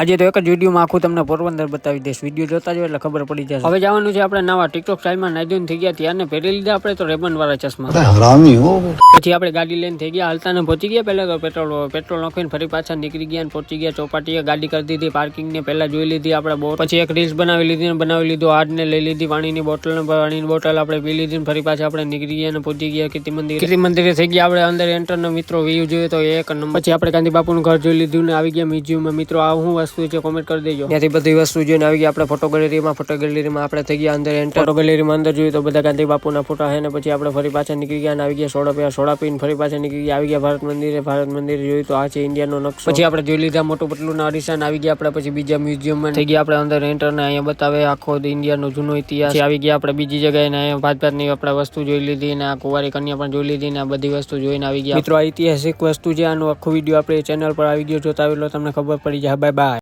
આજે તો એક જ વિડીયોમાં આખું તમને પોરબંદર બતાવી દઈશ. વીડિયો જોતા જો એટલે ખબર પડી જશે. હવે જવાનું છે આપણે નવા ટિકટોક સ્ટાઇલમાં નાઇદુન થઈ ગયા ત્યાં પહેરી લીધા આપણે તો રેબન વાળા ચશ્મા પછી આપણે ગાડી લઈને થઈ ગયા. હાલતા ને પહોંચી ગયા પહેલા પેટ્રોલ પેટ્રોલ નાખીને ફરી પાછા નીકળી ગયા પહોંચી ગયા. ચોપાટીએ ગાડી કરી દીધી પાર્કિંગ ને પહેલા જોઈ લીધી આપણે બહુ પછી એક રીલ્સ બનાવી લીધી ને બનાવી લીધું. હાડ ને લઈ લીધી પાણીની બોટલ ને પાણીની બોટલ આપણે પી લીધી ને ફરી પાછા આપણે નીકળી ગયા ને પહોંચી ગયા કીર્તિ મંદિર. કીર્તિ મંદિરે થઈ ગયા આપણે. અંદર એન્ટર મિત્રો વ્યૂ જોઈએ તો એક નંબર. પછી આપણે ગાંધી બાપુનું ઘર જોઈ લીધું ને આવી ગયા મ્યુઝિયમમાં. મિત્રો આવું વસ્તુ છે કોમેન્ટ કરી દેજો. ત્યાંથી બધી વસ્તુ જોઈને આવી ગયા આપણે ફોટો ગેલેરીમાં ફોટો ગેલેરીમાં આપણે થઈ ગયા અંદર એન્ટર ફોટો ગેલેરીમાં અંદર જોયું તો બધા ગાંધી બાપુના ફોટા છે ને પછી આપણે ફરી પાછા નીકળી ગયા અને આવી ગયા સોડા પીવા સોડા પીને ફરી પાછા નીકળી ગયા. આવી ગયા ભારત મંદિરે, ભારત મંદિર જોયું તો આ છે ઇન્ડિયાનો નકશો. પછી આપણે જોઈ લીધા મોટું પટલું અરીસાન આવી ગયા આપણે પછી બીજા મ્યુઝિયમમાં થઈ ગયા આપણે અંદર એન્ટર ને અહીંયા બતાવે આખો ઇન્ડિયાનો જૂનો ઇતિહાસ. આવી ગયા આપણે બીજી જગ્યાએ અહીંયા ભાત ભાતની આપણે વસ્તુ જોઈ લીધી ને આ કુંવારી કન્યા પણ જોઈ લીધી ને આ બધી વસ્તુ જોઈને આવી ગયા. મિત્રો ઐતિહાસિક વસ્તુ છે. આનો આખો વીડિયો આપણે ચેનલ પર આવી ગયો. જોતા આવેલો તમને ખબર પડી જાય. Bye bye